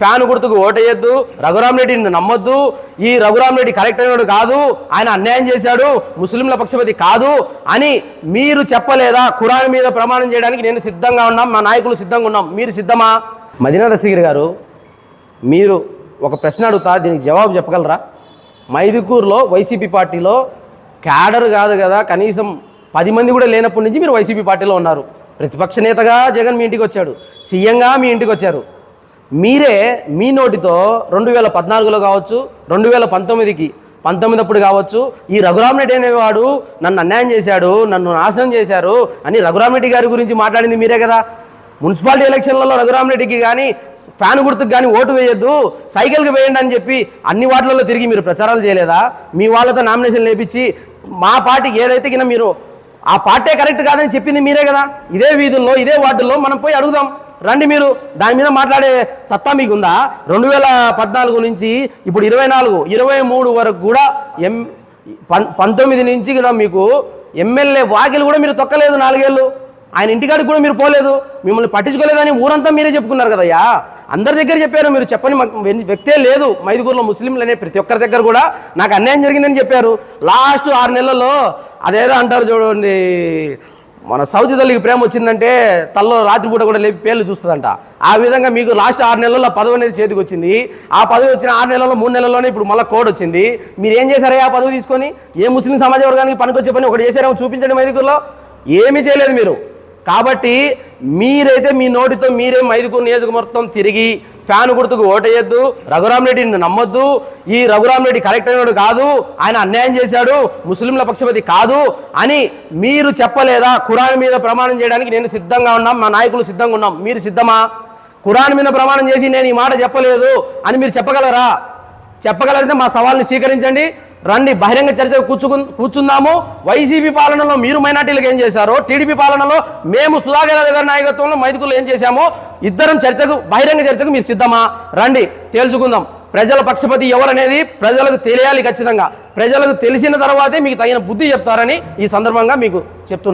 Fan గుర్తుకు ఓటేయొద్దు రఘురామరెడ్డిని నమ్మొద్దు. ఈ రఘురామ్ రెడ్డి కరెక్ట్ అయినడు కాదు ఆయన అన్యాయం చేశాడు ముస్లింల పక్షపతి కాదు అని మీరు చెప్పలేదా? ఖురాన్ మీద ప్రమాణం చేయడానికి నేను సిద్ధంగా ఉన్నాం మా నాయకులు సిద్ధంగా ఉన్నాం. మీరు సిద్ధమా? మదీనా రసిగిరి గారు మీరు ఒక ప్రశ్న అడుగుతా దీనికి జవాబు చెప్పగలరా? మైదుకూరులో వైసీపీ పార్టీలో క్యాడర్ కాదు కదా కనీసం పది మంది కూడా లేనప్పటి నుంచి మీరు వైసీపీ పార్టీలో ఉన్నారు. ప్రతిపక్ష నేతగా జగన్ మీ ఇంటికి వచ్చాడు సీఎంగా మీ ఇంటికి వచ్చారు. మీరే మీ నోటితో రెండు వేల పద్నాలుగులో కావచ్చు రెండు వేల పంతొమ్మిదికి పంతొమ్మిది అప్పుడు కావచ్చు ఈ రఘురామరెడ్డి అనేవాడు నన్ను అన్యాయం చేశాడు నన్ను నాశనం చేశారు అని రఘురామరెడ్డి గారి గురించి మాట్లాడింది మీరే కదా. మున్సిపాలిటీ ఎలక్షన్లలో రఘురామరెడ్డికి కానీ ఫ్యాన్ గుర్తుకు కానీ ఓటు వేయొద్దు సైకిల్కి వేయండి అని చెప్పి అన్ని వాటిలలో తిరిగి మీరు ప్రచారాలు చేయలేదా? మీ వాళ్ళతో నామినేషన్ లేపించి మా పార్టీకి ఏదైతే కింద మీరు ఆ పార్టీ కరెక్ట్ కాదని చెప్పింది మీరే కదా. ఇదే వీధుల్లో ఇదే వార్డుల్లో మనం పోయి అడుగుదాం. రండి మీరు. దాని మీద మాట్లాడే సత్తా మీకుందా? రెండు వేల పద్నాలుగు నుంచి ఇప్పుడు ఇరవై నాలుగు ఇరవై మూడు వరకు కూడా ఎం పం పంతొమ్మిది నుంచి కూడా మీకు ఎమ్మెల్యే వాకిలు కూడా మీరు తొక్కలేదు నాలుగేళ్ళు. ఆయన ఇంటికాడికి కూడా మీరు పోలేదు. మిమ్మల్ని పట్టించుకోలేదని ఊరంతా మీరే చెప్పుకున్నారు కదయ్యా. అందరి దగ్గర చెప్పారు మీరు చెప్పని వ్యక్తే లేదు. మైదుగురులో ముస్లింలు అనే ప్రతి ఒక్కరి దగ్గర కూడా నాకు అన్యాయం జరిగిందని చెప్పారు. లాస్ట్ ఆరు నెలల్లో అదేదో అంటారు చూడండి మన సౌతి తల్లికి ప్రేమ వచ్చిందంటే తల్లో రాత్రిపూట కూడా లేపి పేర్లు చూస్తుందంట. ఆ విధంగా మీకు లాస్ట్ ఆరు నెలల్లో పదవి అనేది చేతికి వచ్చింది. ఆ పదవి వచ్చిన ఆరు నెలల్లో మూడు నెలల్లోనే ఇప్పుడు మళ్ళీ కోడ్ వచ్చింది. మీరు ఏం చేశారా ఆ పదవి తీసుకొని? ఏ ముస్లిం సమాజ వర్గానికి పనికొచ్చే పని ఒకటి చేశారేమో చూపించండి మైదుగురులో ఏమీ చేయలేదు మీరు. కాబట్టి మీరైతే మీ నోటితో మీరే మైదుకూరు నియోజకవర్గం తిరిగి ఫ్యాన్ గుర్తుకు ఓటేయొద్దు రఘురామరెడ్డిని నమ్మొద్దు. ఈ రఘురామ్ రెడ్డి కరెక్ట్ అయినడు కాదు ఆయన అన్యాయం చేశాడు ముస్లింల పక్షపతి కాదు అని మీరు చెప్పలేదా? ఖురాన్ మీద ప్రమాణం చేయడానికి నేను సిద్ధంగా ఉన్నాం మా నాయకులు సిద్ధంగా ఉన్నాం. మీరు సిద్ధమా? ఖురాన్ మీద ప్రమాణం చేసి నేను ఈ మాట చెప్పలేదు అని మీరు చెప్పగలరా? చెప్పగలిగితే మా సవాల్ని స్వీకరించండి. రండి బహిరంగ చర్చ కూర్చుకు కూర్చుందాము. వైసీపీ పాలనలో మీరు మైనార్టీలకు ఏం చేశారో? టీడీపీ పాలనలో మేము సుధాకర్ గారి నాయకత్వంలో మైదుకులు ఏం చేశామో? ఇద్దరం చర్చకు బహిరంగ చర్చకు మీరు సిద్ధమా? రండి తేల్చుకుందాం. ప్రజల పక్షపతి ఎవరనేది ప్రజలకు తెలియాలి ఖచ్చితంగా. ప్రజలకు తెలిసిన తర్వాతే మీకు తగిన బుద్ధి చెప్తారని ఈ సందర్భంగా మీకు చెప్తున్నాను.